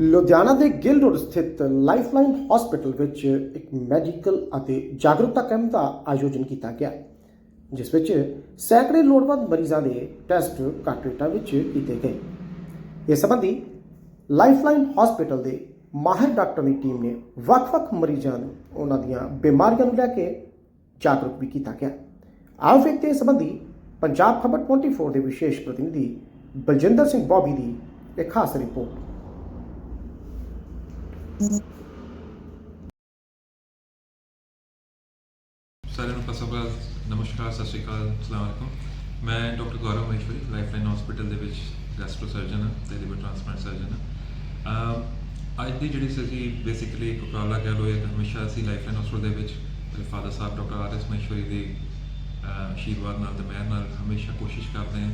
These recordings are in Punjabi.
ਲੁਧਿਆਣਾ ਦੇ ਗਿੱਲ ਰੋਡ ਸਥਿਤ ਲਾਈਫਲਾਈਨ ਹਸਪੀਟਲ ਵਿੱਚ ਇੱਕ ਮੈਡੀਕਲ ਅਤੇ ਜਾਗਰੂਕਤਾ ਕੈਂਪ ਦਾ ਆਯੋਜਨ ਕੀਤਾ ਗਿਆ, ਜਿਸ ਵਿੱਚ ਸੈਂਕੜੇ ਲੋੜਵੰਦ ਮਰੀਜ਼ਾਂ ਦੇ ਟੈਸਟ ਘੱਟ ਰੇਟਾਂ ਵਿੱਚ ਕੀਤੇ ਗਏ। ਇਸ ਸੰਬੰਧੀ ਲਾਈਫਲਾਈਨ ਹਸਪੀਟਲ ਦੇ ਮਾਹਿਰ ਡਾਕਟਰ ਦੀ ਟੀਮ ਨੇ ਵੱਖ-ਵੱਖ ਮਰੀਜ਼ਾਂ ਨੂੰ ਉਹਨਾਂ ਦੀਆਂ ਬਿਮਾਰੀਆਂ ਨੂੰ ਲੈ ਕੇ ਜਾਗਰੂਕ ਵੀ ਕੀਤਾ ਗਿਆ। ਆਓ ਵੇਖਦੇ ਹਾਂ ਇਸ ਸੰਬੰਧੀ ਪੰਜਾਬ ਖਬਰ 24 ਦੇ ਵਿਸ਼ੇਸ਼ ਪ੍ਰਤੀਨਿਧੀ ਬਲਜਿੰਦਰ ਸਿੰਘ ਬੋਬੀ ਦੀ ਇੱਕ ਖਾਸ ਰਿਪੋਰਟ। ਸਾਰਿਆਂ ਨੂੰ ਫਸਟ ਨਮਸਕਾਰ ਸਤਿ ਸ਼੍ਰੀ ਅਕਾਲ ਅਸਲਾਮ ਅਲੈਕੁਮ ਮੈਂ doctor Gaurav Maheshwari lifeline hospital ਦੇ ਵਿੱਚ ਗੈਸਟਰੋ ਸਰਜਨ ਹਾਂ ਤੇ ਲਿਵਰ ਟ੍ਰਾਂਸਪਲਾਂਟ ਸਰਜਨ ਹਾਂ ਅੱਜ ਦੀ ਜਿਹੜੀ ਸੀ ਬੇਸਿਕਲੀ ਇੱਕ ਉਪਰਾਲਾ ਕਹਿ ਲਓ ਇੱਕ ਹਮੇਸ਼ਾ ਅਸੀਂ ਲਾਈਫਲਾਈਨ ਹਸਪੀਟਲ ਦੇ ਵਿੱਚ ਫਾਦਰ ਸਾਹਿਬ ਡਾਕਟਰ ਆਰ ਐਸ ਮਹੇਸ਼ਵਰੀ ਦੇ ਆਸ਼ੀਰਵਾਦ ਨਾਲ ਤੇ ਮਿਹਰ ਨਾਲ ਹਮੇਸ਼ਾ ਕੋਸ਼ਿਸ਼ ਕਰਦੇ ਹਾਂ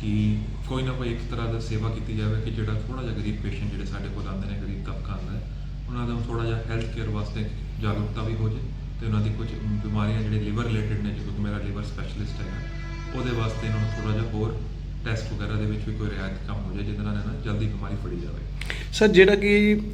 ਕਿ ਕੋਈ ਨਾ ਕੋਈ ਇੱਕ ਤਰ੍ਹਾਂ ਦਾ ਸੇਵਾ ਕੀਤੀ ਜਾਵੇ ਕਿ ਜਿਹੜਾ ਥੋੜਾ ਜਿਹਾ ਗਰੀਬ ਪੇਸ਼ੈਂਟ ਜਿਹੜੇ ਸਾਡੇ ਕੋਲ ਆਉਂਦੇ ਨੇ, ਗਰੀਬ ਤਬਕਾ ਆਉਂਦਾ ਹੈ, ਉਹਨਾਂ ਦਾ ਥੋੜਾ ਜਿਹਾ ਹੈਲਥ ਕੇਅਰ ਵਾਸਤੇ ਜਾਗਰੂਕਤਾ ਵੀ ਹੋ ਜੇ ਤੇ ਉਹਨਾਂ ਦੀ ਕੁਝ ਬਿਮਾਰੀਆਂ ਜਿਹੜੇ ਲੀਵਰ ਰਿਲੇਟਡ ਨੇ ਜਿਵੇਂ ਕਿ ਮੇਰਾ ਲੀਵਰ ਸਪੈਸ਼ਲਿਸਟ ਹੈਗਾ, ਉਹਦੇ ਵਾਸਤੇ ਇਹਨਾਂ ਨੂੰ ਥੋੜਾ ਜਿਹਾ ਹੋਰ ਟੈਸਟ ਵਗੈਰਾ ਦੇ ਵਿੱਚ ਵੀ ਕੋਈ ਰਿਆਇਤ ਕੰਮ ਹੋ ਜਾਏ, ਜਿਹਦੇ ਨਾਲ ਇਹਨਾਂ ਜਲਦੀ ਬਿਮਾਰੀ ਫੜੀ ਜਾਵੇ। ਸਰ, ਜਿਹੜਾ ਕਿ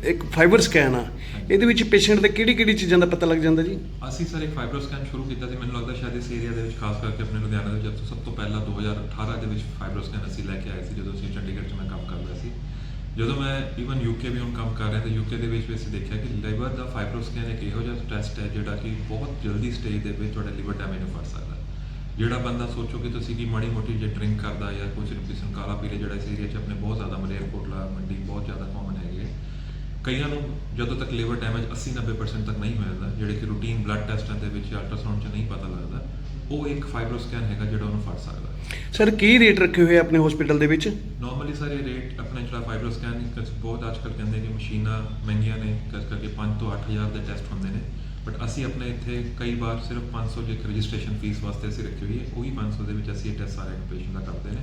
ਇੱਕ ਫਾਈਬਰ ਸਕੈਨ ਆ, ਇਹਦੇ ਵਿੱਚ ਪੇਸ਼ੈਂਟ ਦੇ ਕਿਹੜੀ ਕਿਹੜੀ ਚੀਜ਼ਾਂ ਦਾ ਪਤਾ ਲੱਗ ਜਾਂਦਾ ਜੀ? ਅਸੀਂ ਸਰ ਇੱਕ ਫਾਈਬਰੋ ਸਕੈਨ ਸ਼ੁਰੂ ਕੀਤਾ ਸੀ, ਮੈਨੂੰ ਲੱਗਦਾ ਸ਼ਾਇਦ ਇਸ ਏਰੀਆ ਦੇ ਵਿੱਚ, ਖਾਸ ਕਰਕੇ ਆਪਣੇ ਲੁਧਿਆਣਾ ਦੇ ਵਿੱਚ ਸਭ ਤੋਂ ਪਹਿਲਾਂ 2018 ਦੇ ਵਿੱਚ ਫਾਈਬਰੋ ਸਕੈਨ ਅਸੀਂ ਲੈ ਕੇ ਆਏ ਸੀ, ਜਦੋਂ ਅਸੀਂ ਚੰਡੀਗੜ੍ਹ 'ਚ ਮੈਂ ਕੰਮ ਕਰਦਾ ਸੀ। ਜਦੋਂ ਮੈਂ ਈਵਨ ਯੂਕੇ ਵੀ ਹੁਣ ਕੰਮ ਕਰ ਰਿਹਾ, ਤਾਂ ਯੂਕੇ ਦੇ ਵਿੱਚ ਵੀ ਅਸੀਂ ਦੇਖਿਆ ਕਿ ਲਿਵਰ ਦਾ ਫਾਈਬਰੋ ਸਕੈਨ ਇੱਕ ਇਹੋ ਜਿਹਾ ਟੈਸਟ ਹੈ, ਜਿਹੜਾ ਕਿ ਬਹੁਤ ਜਲਦੀ ਸਟੇਜ ਦੇ ਵਿੱਚ ਤੁਹਾਡੇ ਲਿਵਰ ਡੈਮੇਜ ਨੂੰ ਫੜ ਸਕਦਾ। ਜਿਹੜਾ ਬੰਦਾ ਸੋਚੋ ਕਿ ਤੁਸੀਂ ਕੀ ਮਾੜੀ ਮੋਟੀ ਜੇ ਡਰਿੰਕ ਕਰਦਾ ਜਾਂ ਕੁਝ ਕਿਸੇ ਨੂੰ ਕਾਲਾ ਪੀਲੇ ਜਿਹੜਾ ਇਸ ਏਰੀਆ 'ਚ ਆਪਣੇ ਬਹੁਤ ਜ਼ਿਆਦਾ ਮਲੇਰਕੋਟਲਾ ਮੰਡੀ ਬਹੁਤ ਜ਼ਿਆਦਾ ਕਾਮਨ ਹੈਗੇ ਹੈ। ਕਈਆਂ ਨੂੰ ਜਦੋਂ ਤੱਕ ਲਿਵਰ ਡੈਮੇਜ 80-90% ਤੱਕ ਨਹੀਂ ਹੋ ਜਾਂਦਾ ਜਿਹੜੇ ਕਿ ਰੂਟੀਨ ਬਲੱਡ ਟੈਸਟਾਂ ਦੇ ਵਿੱਚ ਅਲਟਰਾਸਾਊਂਡ 'ਚ ਨਹੀਂ ਪਤਾ ਲੱਗਦਾ ਉਹ ਇੱਕ ਫਾਈਬਰੋ ਸਕੈਨ ਹੈਗਾ ਜਿਹੜਾ ਉਹਨੂੰ ਫੜ ਸਕਦਾ। ਸਰ ਕੀ ਰੇਟ ਰੱਖੇ ਹੋਏ ਆਪਣੇ ਹਸਪੀਟਲ ਦੇ ਵਿੱਚ? ਨਾਰਮਲੀ ਸਾਰੇ ਰੇਟ ਆਪਣਾ ਜਿਹੜਾ ਫਾਈਬਰੋ ਸਕੈਨ ਬਹੁਤ ਅੱਜ ਕੱਲ੍ਹ ਕਹਿੰਦੇ ਕਿ ਮਸ਼ੀਨਾਂ ਮਹਿੰਗੀਆਂ ਨੇ ਕਰ ਕਰਕੇ 5 ਤੋਂ 8000 ਦੇ ਟੈਸਟ ਹੁੰਦੇ ਨੇ। ਬਟ ਅਸੀਂ ਆਪਣੇ ਇੱਥੇ ਕਈ ਵਾਰ ਸਿਰਫ 500 ਜੇ ਰਜਿਸਟ੍ਰੇਸ਼ਨ ਫੀਸ ਵਾਸਤੇ ਅਸੀਂ ਰੱਖੀ ਹੋਈ ਹੈ ਉਹੀ 500 ਦੇ ਵਿੱਚ ਅਸੀਂ ਇਹ ਟੈਸਟ ਸਾਰੇ ਪੇਸ਼ੈਂਟ ਦਾ ਕਰਦੇ ਨੇ।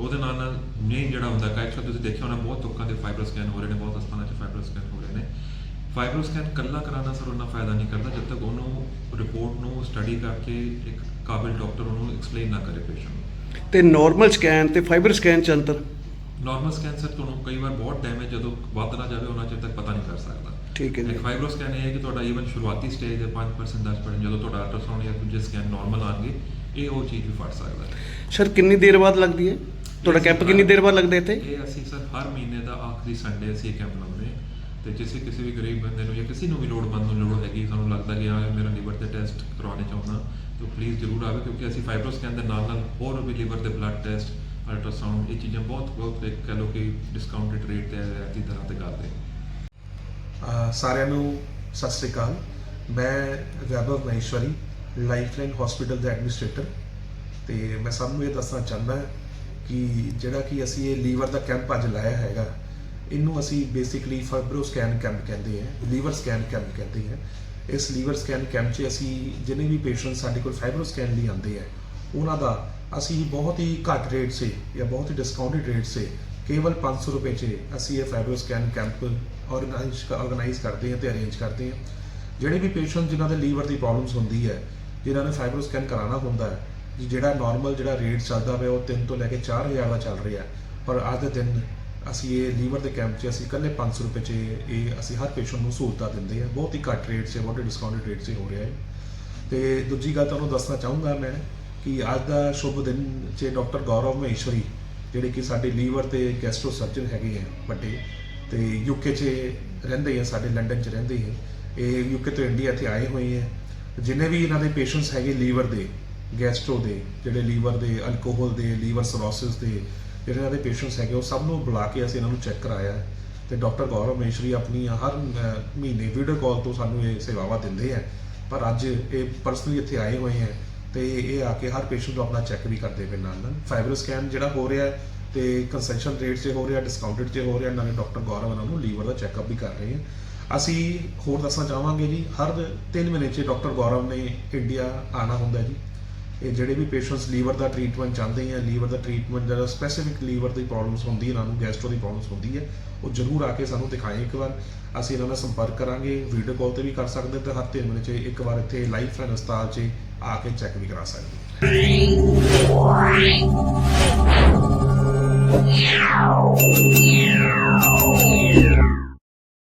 ਉਹਦੇ ਨਾਲ ਨਾਲ ਮੇਨ ਜਿਹੜਾ ਹੁੰਦਾ ਐਕਚੁਅਲੀ ਤੁਸੀਂ ਦੇਖਿਆ ਹੋਣਾ ਬਹੁਤ ਲੋਕਾਂ ਦੇ ਫਾਈਬਰੋ ਸਕੈਨ ਹੋ ਰਹੇ ਨੇ ਬਹੁਤ ਹਸਪਤਾਲਾਂ 'ਚ ਫਾਈਬਰੋ ਸਕੈਨ ਹੋ ਰਹੇ ਨੇ। ਫਾਈਬਰੋ ਸਕੈਨ ਕੱਲਾ ਕਰਾਉਣਾ ਸਰ ਉਹਨਾਂ ਫਾਇਦਾ ਨਹੀਂ ਕਰਦਾ ਜਦ ਤੱਕ ਉਹਨੂੰ ਰਿਪੋਰਟ ਨੂੰ ਸਟੱਡੀ ਕਰਕੇ ਇੱਕ ਕਾਬਿਲ ਡਾਕਟਰ ਉਹਨੂੰ ਐਕਸਪਲੇਨ ਨਾ ਕਰੇ ਪੇਸ਼ੈਂਟ ਨੂੰ। ਤੇ ਨਾਰਮਲ ਸਕੈਨ ਤੇ ਫਾਈਬਰ ਸਕੈਨ ਚ ਅੰਤਰ? ਨਾਰਮਲ ਸਕੈਨ ਸਰ ਤੁਹਾਨੂੰ ਕਈ ਵਾਰ ਬਹੁਤ ਡੈਮੇਜ ਜਦੋਂ ਵੱਧ ਨਾ ਜਾਵੇ ਉਹਨਾਂ ਚਿਰ ਤੱਕ ਪਤਾ ਨਹੀਂ ਕਰ ਸਕਦਾ। ਠੀਕ ਹੈ ਜੀ। ਫਾਈਬਰੋ ਸਕੈਨ ਇਹ ਹੈ ਕਿ ਤੁਹਾਡਾ ਈਵਨ ਸ਼ੁਰੂਆਤੀ ਸਟੇਜ ਦੇ 5% 10% ਜਦੋਂ ਤੁਹਾਡਾ ਅਲਟਰਾਸਾਊਂਡ ਜਾਂ ਦੂਜੇ ਸਕੈਨ ਨਾਰਮਲ ਆਣਗੇ ਇਹ ਉਹ ਚੀਜ਼ ਵੀ ਫੜ ਸਕਦਾ। ਸਰ ਕਿੰਨੀ ਦੇਰ ਬਾਅਦ ਲੱਗਦੀ ਹੈ? ਤੁਹਾਡਾ ਕੈਂਪ ਕਿੰਨੀ ਦੇਰ ਬਾਅਦ ਲੱਗਦਾ ਇੱਥੇ? ਇਹ ਅਸੀਂ ਸਰ ਹਰ ਮਹੀਨੇ ਦਾ ਆਖਰੀ ਸੰਡੇ ਅਸੀਂ ਇਹ ਕੈਂਪ ਲਾਉਂਦੇ ਹਾਂ। ਤੇ ਜਿਸੇ ਕਿਸੇ ਵੀ ਗਰੀਬ ਬੰਦੇ ਨੂੰ ਜਾਂ ਕਿਸੇ ਨੂੰ ਵੀ ਲੋੜਵੰਦ ਨੂੰ ਲੋੜ ਹੈਗੀ ਸਾਨੂੰ ਲੱਗਦਾ ਕਿ ਹਾਂ ਮੇਰਾ ਲਿਵਰ ਦੇ ਟੈਸਟ ਕਰਵਾਉਣੇ ਚਾਹੁੰਦਾ ਤਾਂ ਪਲੀਜ਼ ਜ਼ਰੂਰ ਆਵੇ ਕਿਉਂਕਿ ਅਸੀਂ ਫਾਈਬਰੋ ਸਕੈਨ ਦੇ ਨਾਲ ਨਾਲ ਹੋਰ ਵੀ ਲਿਵਰ ਦੇ ਬਲੱਡ ਟੈਸਟ ਅਲਟਰਾਸਾਊਂਡ ਇਹ ਚੀਜ਼ਾਂ ਬਹੁਤ ਬਹੁਤ ਇੱਕ ਕਹ ਲਓ ਕਿ ਡਿਸਕਾਊਂਟਡ ਰੇਟ ਤੇ ਐਤੀ ਤਰ੍ਹਾਂ ਤੇ ਕਰਦੇ ਸਾਰਿਆਂ ਨੂੰ ਸਤਿ ਸ੍ਰੀ ਅਕਾਲ। ਮੈਂ ਵੈਭਵ ਮਹੇਸ਼ਵਰੀ ਲਾਈਫਲਾਈਨ ਹਸਪੀਟਲ ਦਾ ਐਡਮਿਨਿਸਟ੍ਰੇਟਰ ਤੇ ਮੈਂ ਸਭ ਨੂੰ ਇਹ ਦੱਸਣਾ ਚਾਹੁੰਦਾ ਕਿ ਜਿਹੜਾ ਕਿ ਅਸੀਂ ਇਹ ਲੀਵਰ ਦਾ ਕੈਂਪ ਅੱਜ ਲਾਇਆ ਹੈਗਾ, ਇਹਨੂੰ ਅਸੀਂ ਬੇਸਿਕਲੀ ਫਾਈਬਰੋ ਸਕੈਨ ਕੈਂਪ ਕਹਿੰਦੇ ਹਾਂ ਲੀਵਰ ਸਕੈਨ ਕੈਂਪ ਕਹਿੰਦੇ ਹਾਂ ਇਸ ਲੀਵਰ ਸਕੈਨ ਕੈਂਪ 'ਚ ਅਸੀਂ ਜਿੰਨੇ ਵੀ ਪੇਸ਼ੈਂਟ ਸਾਡੇ ਕੋਲ ਫਾਈਬਰੋ ਸਕੈਨ ਲਈ ਆਉਂਦੇ ਆ, ਉਹਨਾਂ ਦਾ ਅਸੀਂ ਬਹੁਤ ਹੀ ਘੱਟ ਰੇਟ ਸੇ ਜਾਂ ਬਹੁਤ ਹੀ ਡਿਸਕਾਊਂਟਡ ਰੇਟ ਸੇ ਕੇਵਲ 500 ਰੁਪਏ 'ਚ ਅਸੀਂ ਇਹ fibro scan camp organise organise ਕਰਦੇ ਹਾਂ ਤੇ ਅਰੇਂਜ ਕਰਦੇ ਹਾਂ ਜਿਹੜੇ ਵੀ ਪੇਸ਼ੈਂਟ ਜਿਨ੍ਹਾਂ ਦੇ ਲੀਵਰ ਦੀ ਪ੍ਰੋਬਲਮਸ ਹੁੰਦੀ ਹੈ, ਜਿਨ੍ਹਾਂ ਨੇ ਫਾਈਬਰੋ ਸਕੈਨ ਕਰਾਉਣਾ ਹੁੰਦਾ ਹੈ ਜਿਹੜਾ ਨਾਰਮਲ ਜਿਹੜਾ ਰੇਟ ਚੱਲਦਾ ਪਿਆ, ਉਹ 3 ਤੋਂ ਲੈ ਕੇ 4000 ਦਾ ਚੱਲ ਰਿਹਾ। ਪਰ ਅੱਜ ਦੇ ਦਿਨ ਅਸੀਂ ਇਹ ਲੀਵਰ ਦੇ ਕੈਂਪ 'ਚ ਅਸੀਂ ਇਕੱਲੇ 500 ਰੁਪਏ 'ਚ ਇਹ ਅਸੀਂ ਹਰ ਪੇਸ਼ੈਂਟ ਨੂੰ ਸਹੂਲਤਾਂ ਦਿੰਦੇ ਹਾਂ। ਬਹੁਤ ਹੀ ਘੱਟ ਰੇਟ 'ਚ, ਬਹੁਤ ਹੀ ਡਿਸਕਾਊਂਟਡ ਰੇਟ 'ਚ ਹੋ ਰਿਹਾ ਹੈ। ਤੇ ਦੂਜੀ ਗੱਲ ਤੁਹਾਨੂੰ ਦੱਸਣਾ ਚਾਹੂੰਗਾ ਮੈਂ ਕਿ ਅੱਜ ਦਾ ਸ਼ੁਭ ਦਿਨ 'ਚ ਡਾਕਟਰ ਗੌਰਵ ਮਹੇਸ਼ਵਰੀ, ਜਿਹੜੇ ਕਿ ਸਾਡੇ ਲੀਵਰ ਤੇ ਗੈਸਟਰੋ ਸਰਜਨ ਹੈਗੇ ਆ ਵੱਡੇ, ਤੇ ਯੂਕੇ 'ਚ ਰਹਿੰਦੇ ਆ, ਸਾਡੇ ਲੰਡਨ 'ਚ ਰਹਿੰਦੇ ਆ। ਇਹ ਯੂਕੇ ਤੋਂ ਇੰਡੀਆ ਇੱਥੇ ਆਏ ਹੋਏ ਆ। ਜਿੰਨੇ ਵੀ ਇਹਨਾਂ ਦੇ ਪੇਸ਼ੈਂਟਸ ਹੈਗੇ ਲੀਵਰ ਦੇ ਗੈਸਟਰੋ ਦੇ, ਜਿਹੜੇ ਲੀਵਰ ਦੇ, ਅਲਕੋਹਲ ਦੇ, ਲੀਵਰ ਸਰੋਸਿਸ ਦੇ, ਜਿਹੜੇ ਇਹਨਾਂ ਦੇ ਪੇਸ਼ੈਂਟਸ ਹੈਗੇ, ਉਹ ਸਭ ਨੂੰ ਬੁਲਾ ਕੇ ਅਸੀਂ ਇਹਨਾਂ ਨੂੰ ਚੈੱਕ ਕਰਾਇਆ ਹੈ। ਤੇ ਡਾਕਟਰ ਗੌਰਵ ਮੇਸ਼ਰੀ ਆਪਣੀ ਹਰ ਮਹੀਨੇ ਵੀਡੀਓ ਕਾਲ ਤੋਂ ਸਾਨੂੰ ਇਹ ਸੇਵਾਵਾਂ ਦਿੰਦੇ ਆ ਪਰ ਅੱਜ ਇਹ ਪਰਸਨਲੀ ਇੱਥੇ ਆਏ ਹੋਏ ਆ ਤੇ ਇਹ ਆ ਕੇ ਹਰ ਪੇਸ਼ੈਂਟ ਨੂੰ ਆਪਣਾ ਚੈੱਕ ਵੀ ਕਰਦੇ ਪਏ ਨਾਲ ਨਾਲ। ਫਾਈਬਰ ਸਕੈਨ ਜਿਹੜਾ ਹੋ ਰਿਹਾ ਹੈ ਤੇ ਕੰਸੈਸ਼ਨ ਰੇਟ 'ਚ ਹੋ ਰਿਹਾ ਡਿਸਕਾਊਂਟਡ 'ਚ ਹੋ ਰਿਹਾ ਨਾਲੇ ਡਾਕਟਰ ਗੌਰਵ ਇਹਨਾਂ ਨੂੰ ਲੀਵਰ ਦਾ ਚੈੱਕਅਪ ਵੀ ਕਰ ਰਹੇ ਆ ਅਸੀਂ ਹੋਰ ਦੱਸਣਾ ਚਾਹਾਂਗੇ ਜੀ, ਹਰ 3 ਮਹੀਨੇ 'ਚ ਡਾਕਟਰ ਗੌਰਵ ਨੇ ਇੰਡੀਆ ਆਣਾ ਹੁੰਦਾ ਜੀ। ਇਹ ਜਿਹੜੇ ਵੀ ਪੇਸ਼ੈਂਟਸ ਲੀਵਰ ਦਾ ਟ੍ਰੀਟਮੈਂਟ ਚਾਹੁੰਦੇ ਆ ਲੀਵਰ ਦਾ ਟ੍ਰੀਟਮੈਂਟ ਜਿਹੜਾ ਸਪੈਸੀਫਿਕ ਲੀਵਰ ਦੀ ਪ੍ਰੋਬਲਮਸ ਹੁੰਦੀ, ਇਹਨਾਂ ਨੂੰ ਗੈਸਟ੍ਰੋ ਦੀ ਪ੍ਰੋਬਲਮਸ ਹੁੰਦੀ ਹੈ ਉਹ ਜ਼ਰੂਰ ਆ ਕੇ ਸਾਨੂੰ ਦਿਖਾਏ ਇੱਕ ਵਾਰ। ਅਸੀਂ ਇਹਨਾਂ ਨਾਲ ਸੰਪਰਕ ਕਰਾਂਗੇ ਵੀਡੀਓ ਕਾਲ ਤੇ ਵੀ ਕਰ ਸਕਦੇ ਤੇ ਹਰ 3 ਮਹੀਨੇ 'ਚ ਇੱਕ ਵਾਰ ਇੱਥੇ ਲਾਈਫ ਲਾਈਨ ਹਸਪਤਾਲ 'ਚ ਆ ਕੇ ਚੈੱਕ ਵੀ ਕਰਾ ਸਕਦੇ Yeah.